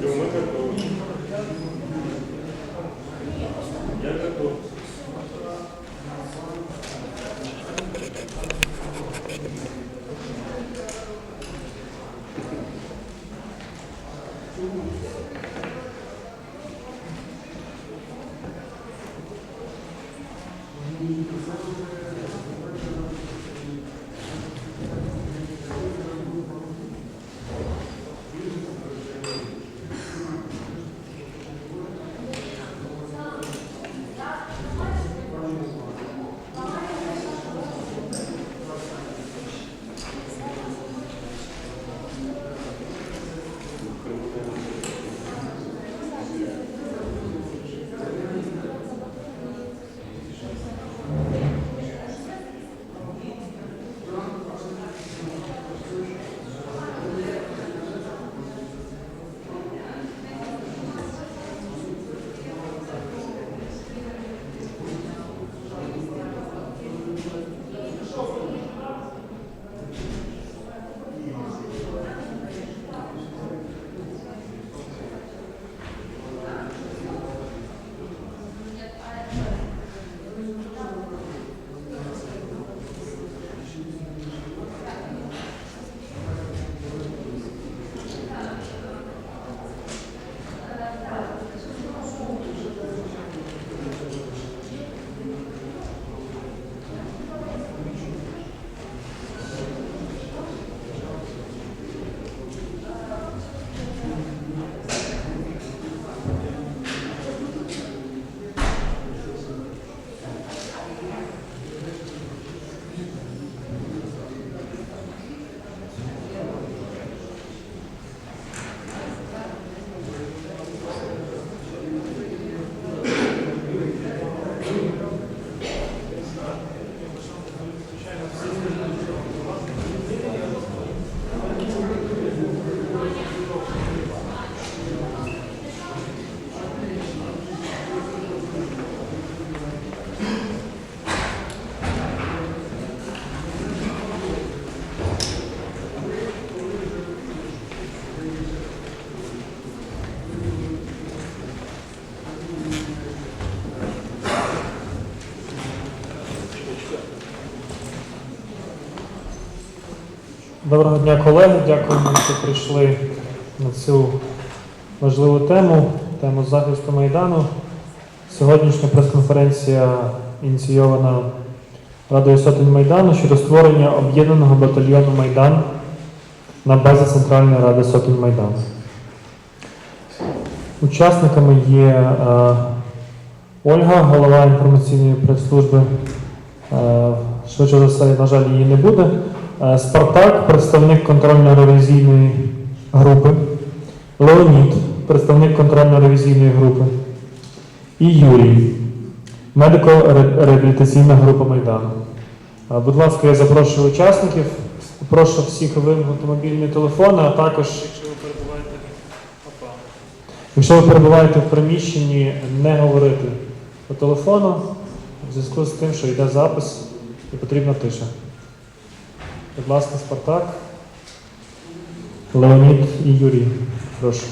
Мы Доброго дня, колеги. Дякуємо, що прийшли на цю важливу тему, тему захисту Майдану. Сьогоднішня прес-конференція ініційована Радою сотень Майдану щодо створення об'єднаного батальйону Майдан на базі Центральної ради сотень Майдану. Учасниками є е, Ольга, голова інформаційної прес-служби. Е, швидше за все, на жаль, її не буде. Е, Спартак, представник контрольно-ревізійної групи, Леонід, представник контрольно-ревізійної групи, і Юрій, медико-реабілітаційна група Майдану. Е, Будь ласка, я запрошую учасників. Прошу всіх вимкнути мобільні телефони, а також, якщо ви перебуваєте, якщо ви перебуваєте в приміщенні, не говорити по телефону в зв'язку з тим, що йде запис і потрібна тиша. Будь ласка, Спартак, Леонід і Юрій. Прошу.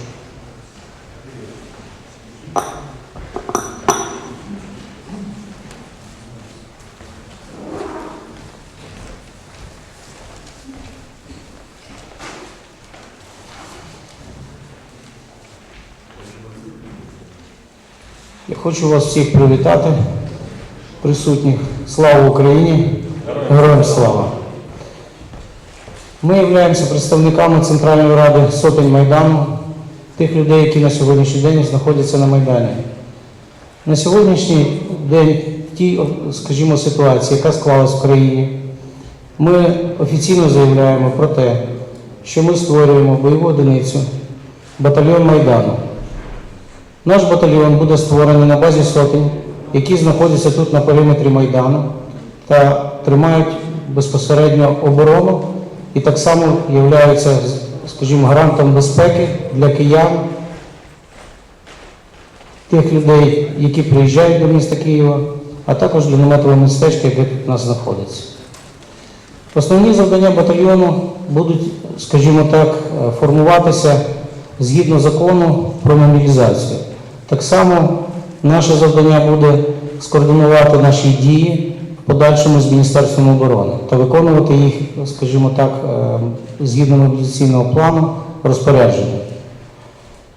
Я хочу вас всіх привітати, присутніх. Слава Україні! Героям слава! Ми являємося представниками Центральної ради сотень Майдану, тих людей, які на сьогоднішній день знаходяться на Майдані. На сьогоднішній день в тій, скажімо, ситуації, яка склалась в країні, ми офіційно заявляємо про те, що ми створюємо бойову одиницю, батальйон Майдану. Наш батальйон буде створений на базі сотень, які знаходяться тут на периметрі Майдану та тримають безпосередньо оборону і так само являються, скажімо, гарантом безпеки для киян, тих людей, які приїжджають до міста Києва, а також для наметового містечка, яке тут у нас знаходиться. Основні завдання батальйону будуть, скажімо так, формуватися згідно закону про мобілізацію. Так само наше завдання буде скоординувати наші дії подальшому з Міністерством оборони та виконувати їх, скажімо так, е, згідно мобілізаційного плану розпорядження.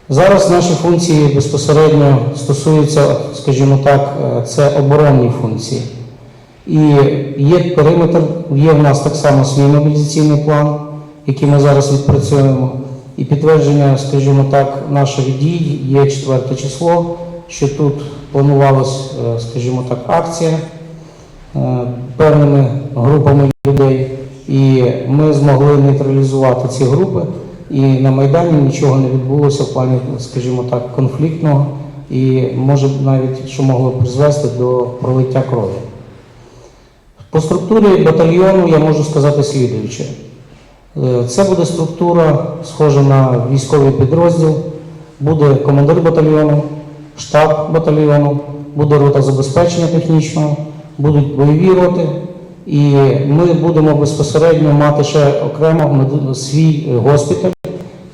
Зараз наші функції безпосередньо стосуються, скажімо так, е, це оборонні функції. І є периметр, є в нас так само свій мобілізаційний план, який ми зараз відпрацюємо. І підтвердження, скажімо так, наших дій є 4 число, що тут планувалась, е, скажімо так, акція певними групами людей. І ми змогли нейтралізувати ці групи. І на Майдані нічого не відбулося в плані, скажімо так, конфліктного і може навіть що могло призвести до пролиття крові. По структурі батальйону я можу сказати слідуюче. Е, Це буде структура, схожа на військовий підрозділ, буде командир батальйону, штаб батальйону, буде рота забезпечення технічного, будуть бойові роти, і ми будемо безпосередньо мати ще окремо свій госпіталь,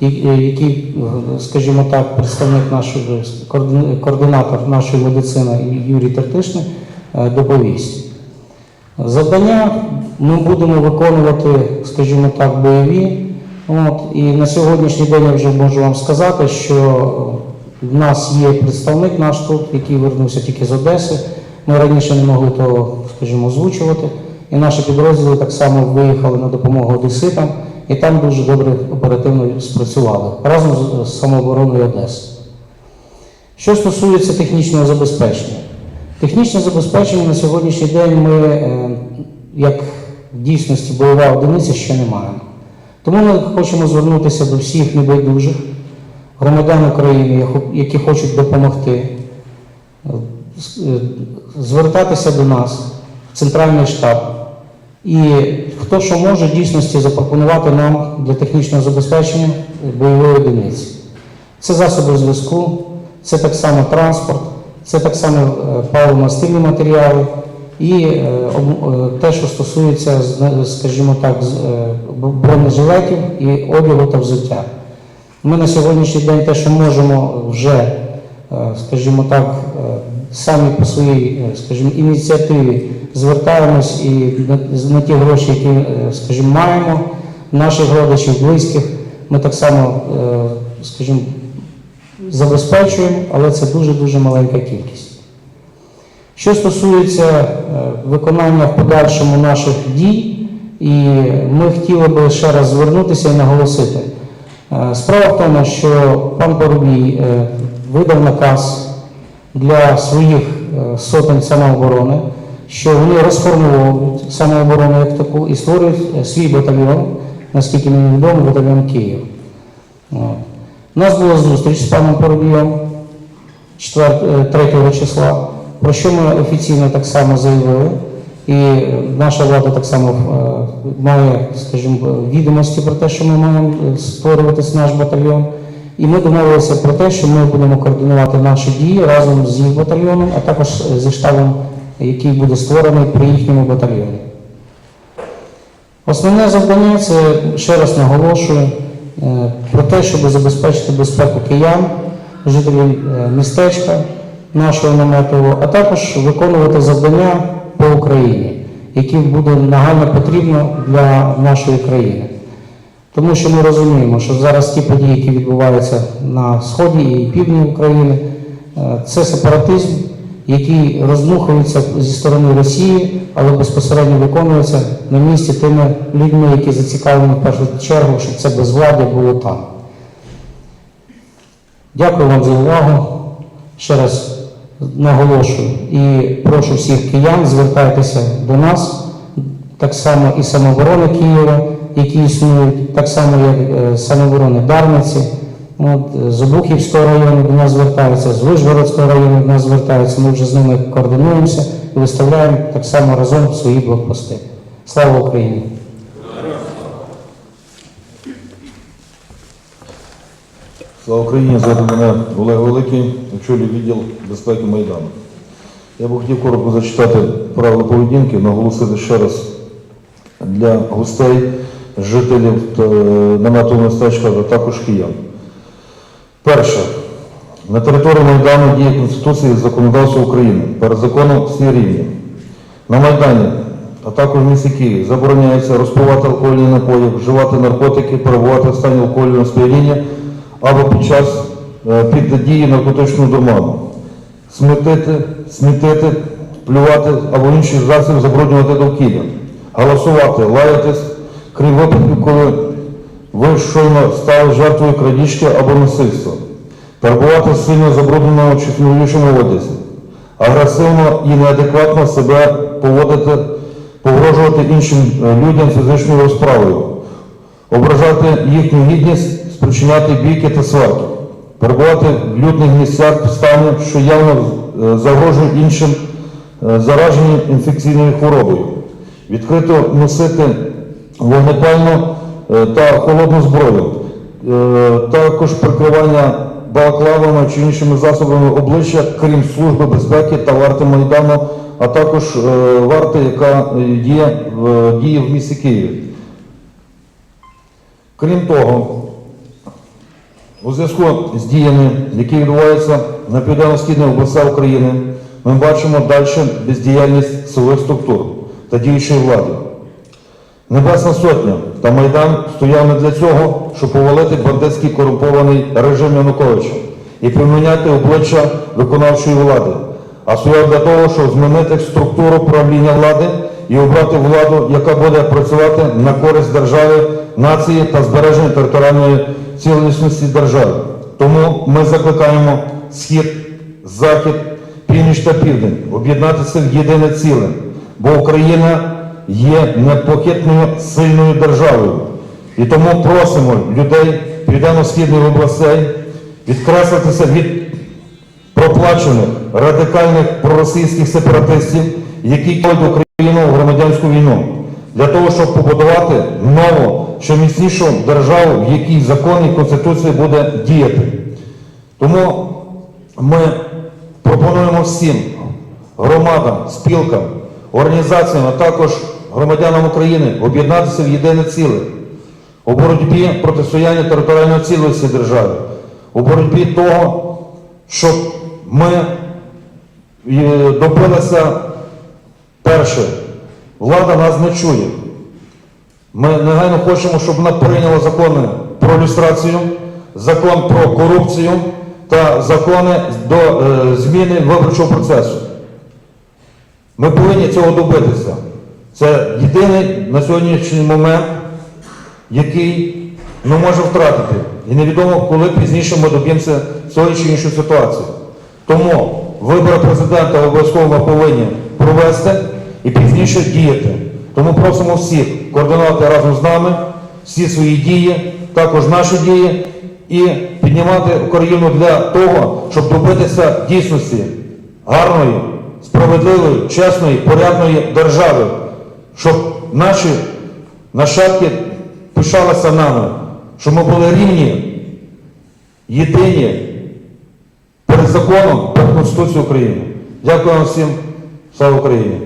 е, який, скажімо так, представник нашої координатор нашої медицини Юрій Тертишний е, доповість. Завдання ми будемо виконувати, скажімо так, бойові. От, і на сьогоднішній день я вже можу вам сказати, що в нас є представник наш тут, який вернувся тільки з Одеси. Ми раніше не могли того, скажімо, озвучувати. І наші підрозділи так само виїхали на допомогу одеситам, і там дуже добре оперативно спрацювали разом з- самообороною Одеси. Що стосується технічного забезпечення, технічне забезпечення на сьогоднішній день ми, е, як в дійсності бойова одиниця, ще не маємо. Тому ми хочемо звернутися до всіх небайдужих громадян України, які хочуть допомогти, е, звертатися до нас в центральний штаб. І хто що може в дійсності запропонувати нам для технічного забезпечення бойової одиниці. Це засоби зв'язку, це так само транспорт, це так само е, паливно-мастильні матеріали і е, е, те, що стосується, скажімо так, бронежилетів і одягу та взуття. Ми на сьогоднішній день те, що можемо вже, скажімо так, самі по своїй, е, скажімо, ініціативі звертаємось і на, ті гроші, які, е, скажімо, маємо, наших родичів, близьких, ми так само, е, скажімо, забезпечуємо, але це дуже-дуже маленька кількість. Що стосується виконання в подальшому наших дій, і ми хотіли би ще раз звернутися і наголосити. Справа в тому, що пан Парубій е, видав наказ для своїх е, сотень самооборони, що вони розформовують самооборону як таку і створюють е, свій батальйон, наскільки мені відомо, батальйон Київ. У нас була зустріч з паном Парубієм 4, 3 числа, про що ми офіційно так само заявили. І е, наша влада так само е, має, скажімо, відомості про те, що ми маємо е, створювати наш батальйон. І ми домовилися про те, що ми будемо координувати наші дії разом з їх батальйоном, а також зі штабом, який буде створений при їхньому батальйоні. Основне завдання це ще раз наголошую е, про те, щоб забезпечити безпеку киян, жителів е, містечка нашого наметового, а також виконувати завдання по Україні, які буде нагально потрібно для нашої країни. Тому що ми розуміємо, що зараз ті події, які відбуваються на сході і півдні України, е, це сепаратизм, який роздмухується зі сторони Росії, але безпосередньо виконується на місці тими людьми, які зацікавлені в першу чергу, щоб це безвладдя було там. Дякую вам за увагу. Ще раз наголошую і прошу всіх киян звертайтеся до нас, так само і самооборони Києва, які існують, так само як е, самооборони Дарниці. От, е, з Обухівського району до нас звертаються, з Вишгородського району до нас звертаються. Ми вже з ними координуємося і виставляємо так само разом свої блокпости. Слава Україні! Слава Україні, звати мене Олег Великий, очолюю відділ безпеки Майдану. Я би хотів коротко зачитати правила поведінки, наголосити ще раз для гостей, жителів та наметового містечка, а також киян. Перше. На території Майдану діє Конституція і законодавство України. Перед законом всі рівні. На Майдані, а також в місті Києві, забороняється розпивати алкогольні напої, вживати наркотики, перебувати в стані алкогольного сп'яніння або під час е, під дії наркотичного дурману. Смітити, смітити, плювати або інші засоби забруднювати довкілля. Голосувати, лаятись, крім випадків, коли ви щойно стали жертвою крадіжки або насильства. Перебувати сильно забрудненому чи смілючому одязі. Агресивно і неадекватно себе поводити, погрожувати іншим е, людям фізичною розправою, ображати їхню гідність, спричиняти бійки та сварки, перебувати в людних місцях стані, що явно е, загрожує іншим е, зараженням інфекційною хворобою, відкрито носити вогнепальну е, та холодну зброю, Е, також прикривання балаклавами чи іншими засобами обличчя, крім Служби безпеки та варти Майдану, а також е, варти, яка в, діє в місті Києві. Крім того, у зв'язку з діями, які відбуваються на південно-східних областях України, ми бачимо далі бездіяльність силових структур та діючої влади. Небесна сотня та Майдан стояв не для цього, щоб повалити бандитський корумпований режим Януковича і поміняти обличчя виконавчої влади, а стояв для того, щоб змінити структуру правління влади і обрати владу, яка буде працювати на користь держави, нації та збереження територіальної цілісності держави. Тому ми закликаємо схід, захід, північ та південь об'єднатися в єдине ціле, бо Україна є непохитною сильною державою. І тому просимо людей південно-східних областей відкреслитися від проплачених радикальних проросійських сепаратистів, які кладуть Україну в громадянську війну, для того, щоб побудувати нову, ще міцнішу державу, в якій закон і конституція буде діяти. Тому ми пропонуємо всім громадам, спілкам, організаціям, а також громадянам України об'єднатися в єдине ціле у боротьбі протистояння територіальної цілості держави, у боротьбі того, щоб ми е, добилися перше, влада нас не чує. Ми негайно хочемо, щоб вона прийняла закони про люстрацію, закон про корупцію та закони до е, зміни виборчого процесу. Ми повинні цього добитися. Це єдиний на сьогоднішній момент, який ми можемо втратити. І невідомо, коли пізніше ми доб'ємося цієї чи іншої ситуації. Тому вибори президента обов'язково повинні провести і пізніше діяти. Тому просимо всіх координувати разом з нами всі свої дії, також наші дії, і піднімати Україну для того, щоб добитися дійсності гарної, справедливої, чесної, порядної держави, щоб наші нащадки пишалися нами, щоб ми були рівні, єдині перед законом, перед Конституцією України. Дякую вам всім. Слава Україні!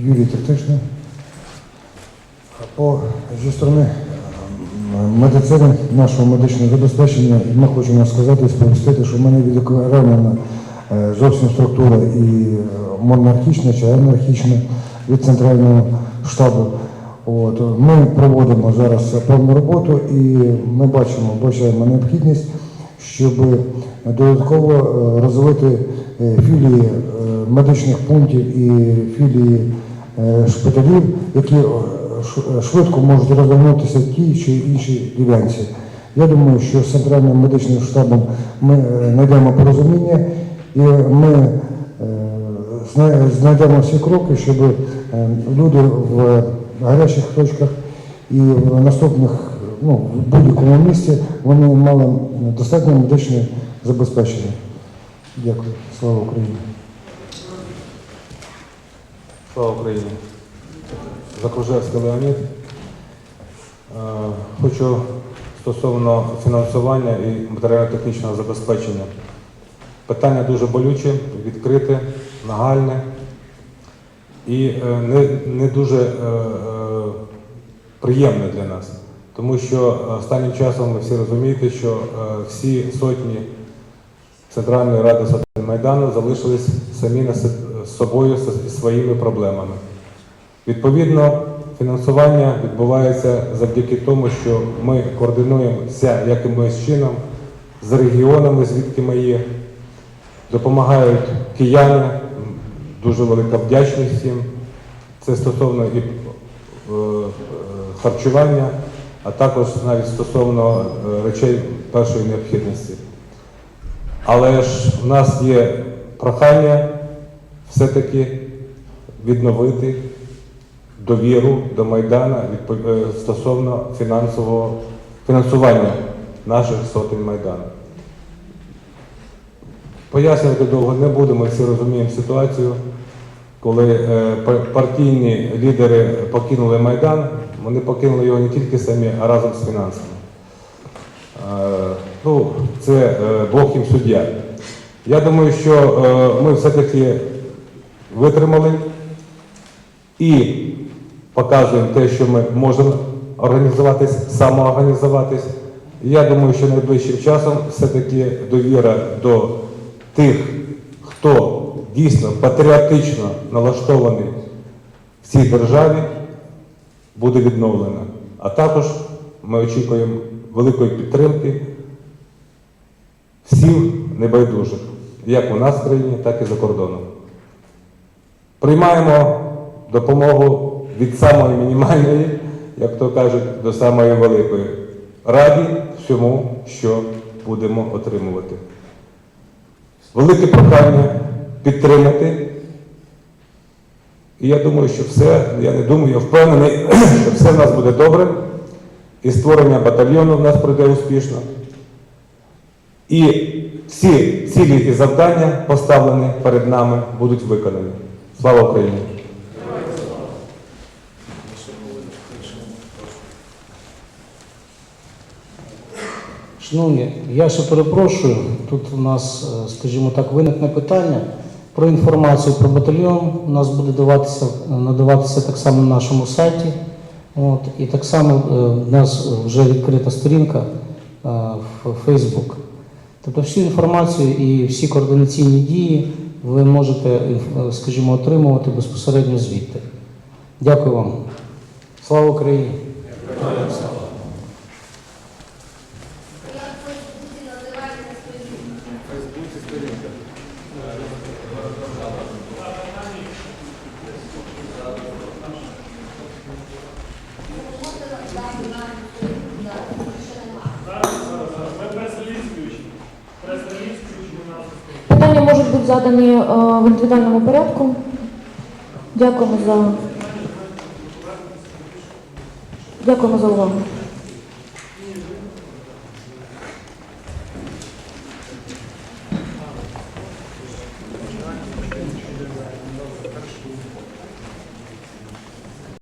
Юрій Тертишний. По зі сторони медицини, нашого медичного забезпечення, ми хочемо сказати і сповістити, що в мене відокремлена зовсім структура і е, монархічна чи анархічна від центрального штабу. От, ми проводимо зараз певну роботу і ми бачимо, бачимо необхідність, щоб додатково е, розвити е, філії е, медичних пунктів і філії е, шпиталів, які е, швидко можуть розвернутися тій чи іншій ділянці. Я думаю, що з центральним медичним штабом ми е, знайдемо порозуміння і ми е, знайдемо всі кроки, щоб е, люди в гарячих точках і в наступних, ну, в будь-якому місці вони мали достатньо медичне забезпечення. Дякую. Слава Україні. Слава Україні! Закружевський Леонід. Е, Хочу стосовно фінансування і матеріально-технічного забезпечення. Питання дуже болюче, відкрите, нагальне і е, не, не дуже е, е, приємне для нас. Тому що останнім часом ви всі розумієте, що всі сотні Центральної ради Сотень Майдану залишились самі з собою зі своїми проблемами. Відповідно, фінансування відбувається завдяки тому, що ми координуємося якимось чином з регіонами, звідки ми є. Допомагають кияни, дуже велика вдячність їм. Це стосовно і е, харчування, а також навіть стосовно е, речей першої необхідності. Але ж в нас є прохання все-таки відновити довіру до Майдана е, стосовно фінансового фінансування наших сотень Майдану. Пояснювати довго не будемо, всі розуміємо ситуацію. Коли е, партійні лідери покинули Майдан, вони покинули його не тільки самі, а разом з фінансами. Е, Ну, це е, Бог їм суддя. Я думаю, що ми все-таки витримали і показуємо те, що ми можемо організуватись, самоорганізуватись. Я думаю, що найближчим часом все-таки довіра до тих, хто дійсно патріотично налаштований в цій державі, буде відновлена. А також ми очікуємо великої підтримки всіх небайдужих, як у нас в країні, так і за кордоном. Приймаємо допомогу від самої мінімальної, як то кажуть, до самої великої. Раді всьому, що будемо отримувати. Велике прохання підтримати. І я думаю, що все, я не думаю, я впевнений, що все в нас буде добре. І створення батальйону в нас пройде успішно. І всі цілі і завдання, поставлені перед нами, будуть виконані. Слава Україні! Шановні, я ще перепрошую. Тут у нас, е, скажімо так, виникне питання про інформацію про батальйон. У нас буде даватися, надаватися так само на нашому сайті. От, і так само е, в нас вже відкрита сторінка е, в Facebook. Тобто всю інформацію і всі координаційні дії ви можете, е, скажімо, отримувати безпосередньо звідти. Дякую вам. Слава Україні! Бути задані е, в індивідуальному порядку. Дякуємо за, Дякуємо за увагу.